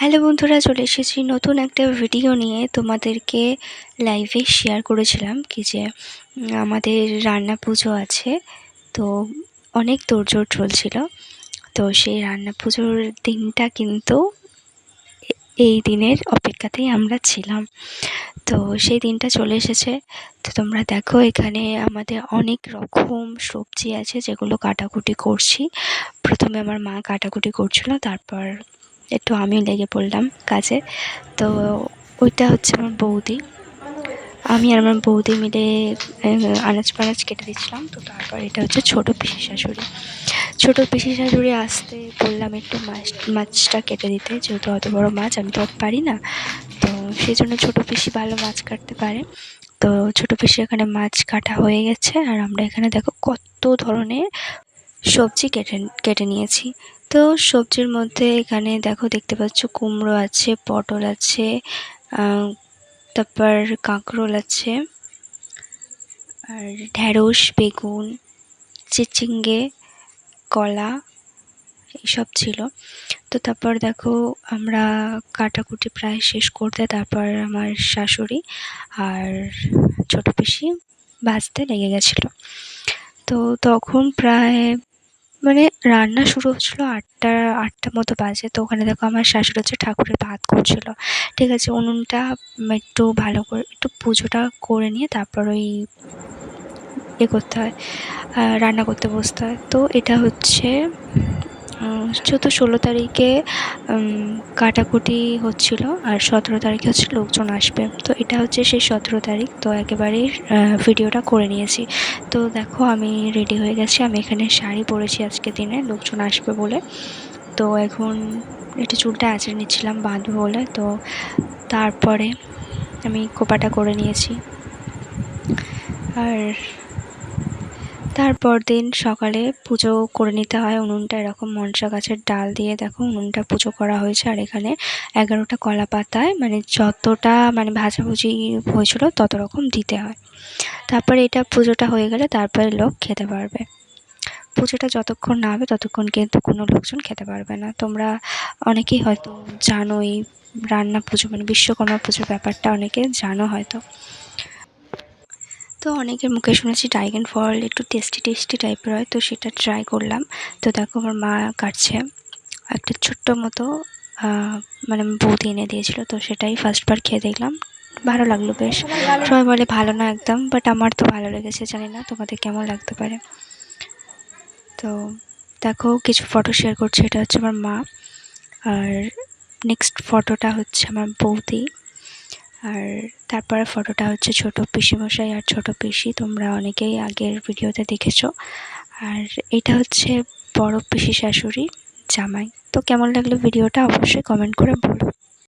Hello বন্ধুরা, চলে এসেছি নতুন একটা ভিডিও নিয়ে। তোমাদেরকে লাইভে শেয়ার করেছিলাম কি যে আমাদের রান্না পুজো আছে, তো অনেক তোড়জোড় চলছিল। তো সেই রান্না পুজোর দিনটা কিন্তু এই দিনের অপেক্ষাতেই আমরা ছিলাম। তো সেই দিনটা চলে এসেছে। তো তোমরা দেখো, এখানে আমাদের অনেক রকম সবজি আছে, যেগুলো কাটাকুটি করছি। প্রথমে আমার মা কাটাকুটি করছিল, তারপর একটু আমি লেগে পড়লাম কাজে। তো ওইটা হচ্ছে আমার বৌদি। আমি আর আমার বৌদি মিলে আনাজ ফানাজ কেটে দিচ্ছিলাম তো তারপর এটা হচ্ছে ছোটো পিসি শাশুড়ি। ছোটো পিসি শাশুড়ি আসতে বললাম একটু মাছ, মাছটা কেটে দিতে। যেহেতু অত বড় মাছ, আমি তো পারি না। তো সেই জন্য ছোটো পিসি ভালো মাছ কাটতে পারে। তো ছোটো পিসি এখানে মাছ কাটা হয়ে গেছে। আর আমরা এখানে দেখো কত ধরনের সবজি কেটে কেটে নিয়েছি। তো সবজির মধ্যে এখানে দেখো দেখতে পাচ্ছ কুমড়ো আছে, পটল আছে তারপর কাঁকরোল আছে, আর ঢ্যাঁড়স, বেগুন, চিচিঙ্গে, কলা, এইসব ছিল। তো তারপর দেখো আমরা কাটাকুটি প্রায় শেষ করতে তারপর আমার শাশুড়ি আর ছোটো পিসি ভাজতে লেগে গেছিল। তো তখন প্রায় মানে রান্না শুরু হচ্ছিল আটটা আটটা মতো বাজে। তো ওখানে দেখো আমার শাশুড়ি হচ্ছে ঠাকুরের ভাত করছিল। ঠিক আছে, উনুনটা একটু ভালো করে, একটু পুজোটা করে নিয়ে তারপর ওই এ করতে হয় রান্না করতে বসতে হয়। তো এটা হচ্ছে যেহেতু ষোলো তারিখে কাটাকুটি হচ্ছিল আর সতেরো তারিখে হচ্ছে লোকজন আসবে। তো এটা হচ্ছে সেই সতেরো তারিখ। তো একেবারেই ভিডিওটা করে নিয়েছি। তো দেখো, আমি রেডি হয়ে গেছি। আমি এখানে শাড়ি পরেছি আজকে দিনে, লোকজন আসবে বলে। তো এখন একটু চুলটা আঁচড়ে নিচ্ছিলাম বাঁধবো বলে। তো তারপরে আমি কোপাটা করে নিয়েছি। আর তারপর দিন সকালে পুজো করে নিতে হয়। উনুনটা এরকম মনসা গাছের ডাল দিয়ে দেখো উনুনটা পুজো করা হয়েছে। আর এখানে এগারোটা কলা পাতায় মানে যতটা মানে ভাজাভুজি হয়েছিল তত রকম দিতে হয়। তারপরে এটা পুজোটা হয়ে গেলে তারপরে লোক খেতে পারবে। পুজোটা যতক্ষণ না হবে ততক্ষণ কিন্তু কোনো লোকজন খেতে পারবে না। তোমরা অনেকেই হয়তো জানো এই রান্না পুজো মানে বিশ্বকর্মা পুজোর ব্যাপারটা অনেকে জানো হয়তো। তো অনেকের মুখে শুনেছি ড্রাগন ফল একটু টেস্টি টেস্টি টাইপের হয়, তো সেটা ট্রাই করলাম। তো দেখো আমার মা কাটছে একটা ছোট্ট মতো মানে বৌদি এনে দিয়েছিলো, তো সেটাই ফার্স্টবার খেয়ে দেখলাম। ভালো লাগল বেশ। সবাই বলে ভালো না একদম বাট আমার তো ভালো লেগেছে, জানি না তোমাদের কেমন লাগতে পারে। তো দেখো কিছু ফটো শেয়ার করছে, এটা হচ্ছে আমার মা। আর নেক্সট ফটোটা হচ্ছে আমার বৌদি। আর তারপরে ফটোটা হচ্ছে ছোট পিসিমশাই আর ছোট পিসি, তোমরা অনেকেই আগের ভিডিওতে দেখেছ। আর এটা হচ্ছে বড় পিসি শাশুড়ি জামাই। তো কেমন লাগল ভিডিওটা অবশ্যই কমেন্ট করে বলো।